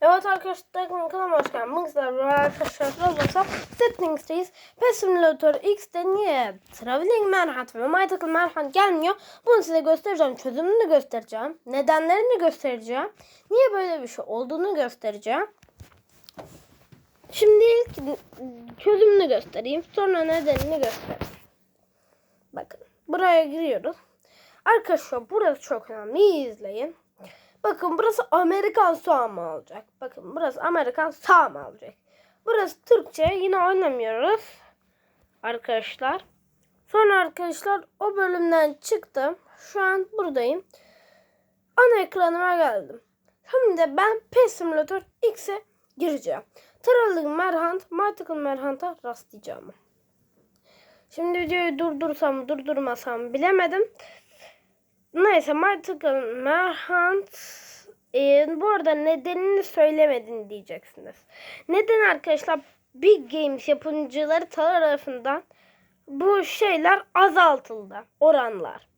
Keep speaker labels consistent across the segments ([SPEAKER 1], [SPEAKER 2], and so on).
[SPEAKER 1] Evet arkadaşlar kanalıma hoş geldiniz. Sizlerle arkadaşlar Roblox'a Settings'teyiz. Pet Simulator X'te niye Traveling Manhunt ve My Tickle Manhunt gelmiyor? Bunu size göstereceğim. Çözümünü göstereceğim. Nedenlerini göstereceğim. Niye böyle bir şey olduğunu göstereceğim. Şimdi ilk çözümünü göstereyim. Sonra nedenini göstereyim. Bakın buraya giriyoruz. Arkadaşlar burası çok önemli. İyi izleyin. Bakın burası Amerikan soğan olacak? Bakın burası Amerikan mı olacak? Burası Türkçe. Yine oynamıyoruz. Arkadaşlar. Sonra arkadaşlar o bölümden çıktım. Şu an buradayım. Ana ekranıma geldim. Şimdi ben Pet Simulator X'e gireceğim. Traveling Merhant, Mythical Merhant'a rastlayacağım. Şimdi videoyu durdursam durdurmasam bilemedim. Neyse Mythical Merhant ee, bu arada nedenini söylemedin diyeceksiniz. Neden arkadaşlar Big Games yapımcıları tarafından bu şeyler azaltıldı. Oranlar.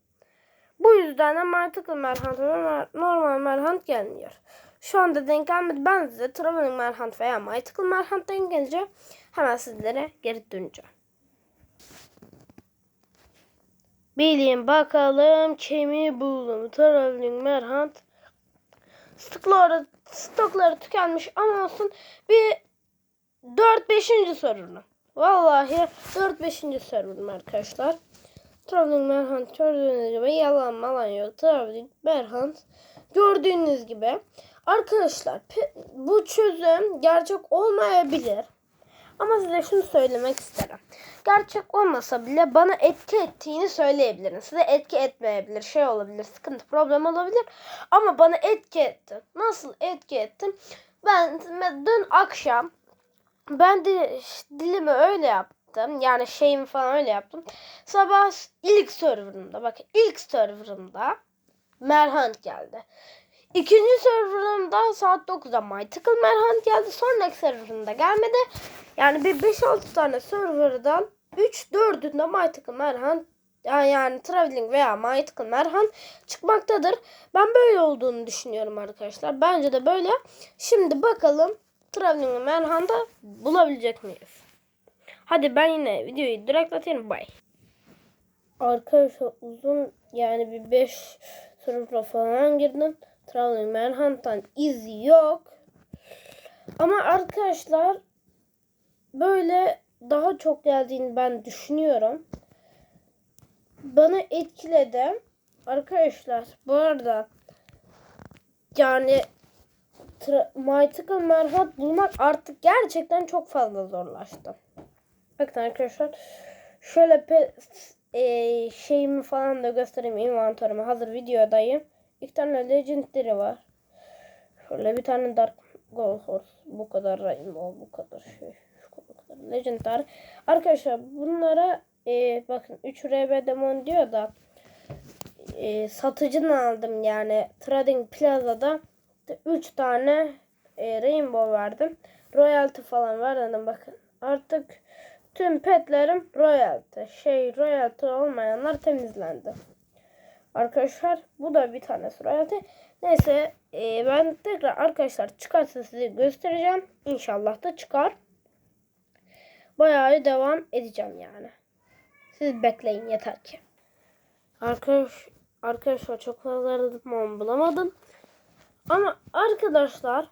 [SPEAKER 1] Bu yüzden de Mythical Merhant ve normal Merhant gelmiyor. Şu anda denk gelmedi. Ben size Traveling Merhant veya Mythical Merhant denk gelince hemen sizlere geri döneceğim. Bilin bakalım kimi buldum. Traveling Merhant. Stokları, stokları tükenmiş ama olsun bir 4-5. sorunu. Vallahi 4-5. sorunum arkadaşlar. Traveling Merhant gördüğünüz gibi yalan malan yok. Traveling Merhant gördüğünüz gibi. Arkadaşlar bu çözüm gerçek olmayabilir. Ama size şunu söylemek isterim. Gerçek olmasa bile bana etki ettiğini söyleyebilirim. Size etki etmeyebilir. Şey olabilir. Sıkıntı, problem olabilir. Ama bana etki etti. Nasıl etki ettim? Ben dün akşam ben de dilimi öyle yaptım. Yani şeyimi falan öyle yaptım. Sabah ilk serverımda bakın ilk serverımda Merhant geldi. İkinci serverımda saat 9'da Mythical Merhant geldi. Sonraki serverımda gelmedi. Yani bir 5-6 tane serverdan 3-4'ünde Mythical Merhant yani, yani Traveling veya Mythical Merhant çıkmaktadır. Ben böyle olduğunu düşünüyorum arkadaşlar. Bence de böyle. Şimdi bakalım Traveling Merhant'ı bulabilecek miyiz? Hadi ben yine videoyu direkt atayım. Bye. Arkadaşlar uzun yani bir 5 server'a falan girdim. Traveling Manhunt'tan iz yok. Ama arkadaşlar böyle daha çok geldiğini ben düşünüyorum. Bana etkiledi. Arkadaşlar bu arada yani Mythical Merhat bulmak artık gerçekten çok fazla zorlaştı. Bakın arkadaşlar şöyle pe e, şeyimi falan da göstereyim inventörümü hazır videodayım. İki tane legendary var. Şöyle bir tane dark gold horse. Bu kadar rainbow. Bu kadar şey. Şu kadar legendary. Arkadaşlar bunlara e, bakın 3 RB demon diyor da e, satıcını aldım yani Trading Plaza'da 3 tane e, rainbow verdim. Royalty falan verdim bakın. Artık tüm petlerim royalty. Şey royalty olmayanlar temizlendi. Arkadaşlar bu da bir tane royalty. Neyse e, ben tekrar arkadaşlar çıkarsa size göstereceğim. İnşallah da çıkar. Bayağı devam edeceğim yani. Siz bekleyin yeter ki. Arkadaş, arkadaşlar çok fazla aradım ama bulamadım. Ama arkadaşlar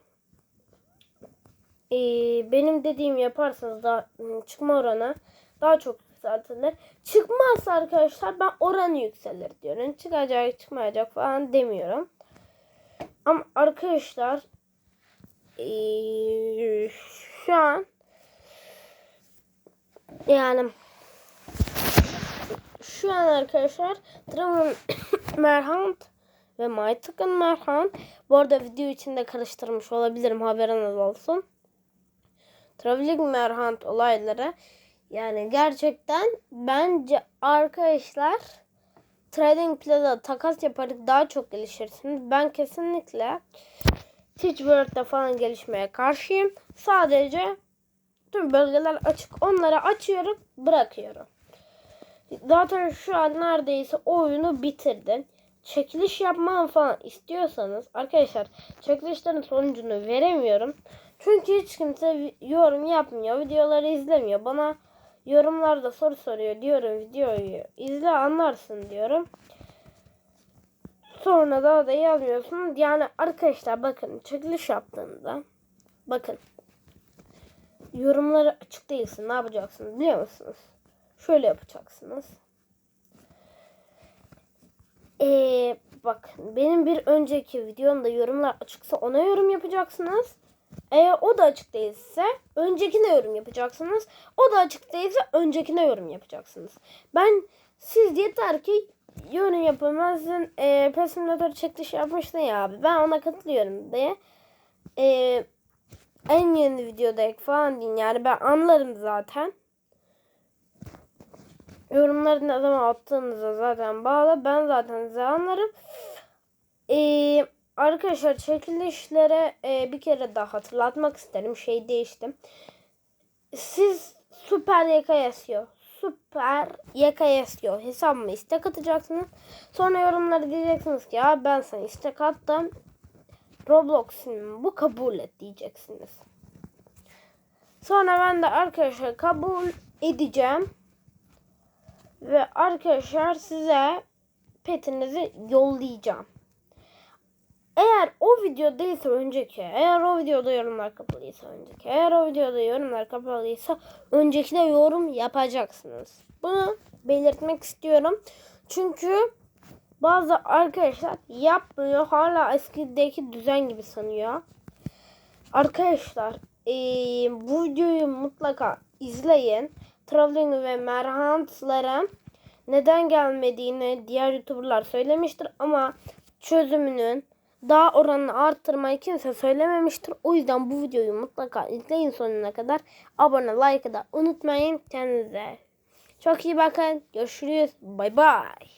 [SPEAKER 1] e, benim dediğim yaparsanız da çıkma oranı daha çok yükseltilir. Çıkmazsa arkadaşlar ben oranı yükselir diyorum. Çıkacak çıkmayacak falan demiyorum. Ama arkadaşlar şu an yani şu an arkadaşlar Dragon Merhant ve Mythical Merhant bu arada video içinde karıştırmış olabilirim haberiniz olsun. Traveling Merhant olayları yani gerçekten bence arkadaşlar Trading Plaza takas yaparak daha çok gelişirsiniz. Ben kesinlikle Teach World'da falan gelişmeye karşıyım. Sadece tüm bölgeler açık. Onları açıyorum, bırakıyorum. Zaten şu an neredeyse oyunu bitirdim. çekiliş yapmam falan istiyorsanız arkadaşlar çekilişlerin sonucunu veremiyorum. Çünkü hiç kimse yorum yapmıyor. Videoları izlemiyor. Bana yorumlarda soru soruyor diyorum videoyu izle anlarsın diyorum. Sonra daha da yazmıyorsun. Yani arkadaşlar bakın çekiliş yaptığında bakın yorumları açık değilsin. Ne yapacaksınız biliyor musunuz? Şöyle yapacaksınız. Ee, bak benim bir önceki videomda yorumlar açıksa ona yorum yapacaksınız. Eğer o da açık değilse öncekine yorum yapacaksınız. O da açık değilse öncekine yorum yapacaksınız. Ben siz yeter ki yorum yapamazsın. E, Pet Simulator çekiliş yapmıştın ya abi. Ben ona katılıyorum diye. E, en yeni videoda falan deyin. Yani ben anlarım zaten. Yorumları ne zaman attığınıza zaten bağlı. Ben zaten size anlarım. Ee, arkadaşlar çekilişlere e, bir kere daha hatırlatmak isterim. Şey değiştim. Siz Süper YKS'yo Süper YKS'yo hesabıma istek atacaksınız. Sonra yorumlara diyeceksiniz ki ya ben sana istek attım. Roblox'un bu kabul et diyeceksiniz. Sonra ben de arkadaşlar kabul edeceğim. Ve arkadaşlar size petinizi yollayacağım. Eğer o video değilse önceki, eğer o videoda yorumlar kapalıysa önceki, eğer o videoda yorumlar kapalıysa öncekine yorum yapacaksınız. Bunu belirtmek istiyorum. Çünkü bazı arkadaşlar yapmıyor. Hala eskideki düzen gibi sanıyor. Arkadaşlar eee, bu videoyu mutlaka izleyin. Traveling ve Merhant'ların neden gelmediğini diğer YouTuber'lar söylemiştir ama çözümünün daha oranını arttırmayı kimse söylememiştir. O yüzden bu videoyu mutlaka izleyin sonuna kadar. Abone, like da unutmayın. Kendinize çok iyi bakın. Görüşürüz. Bay bay.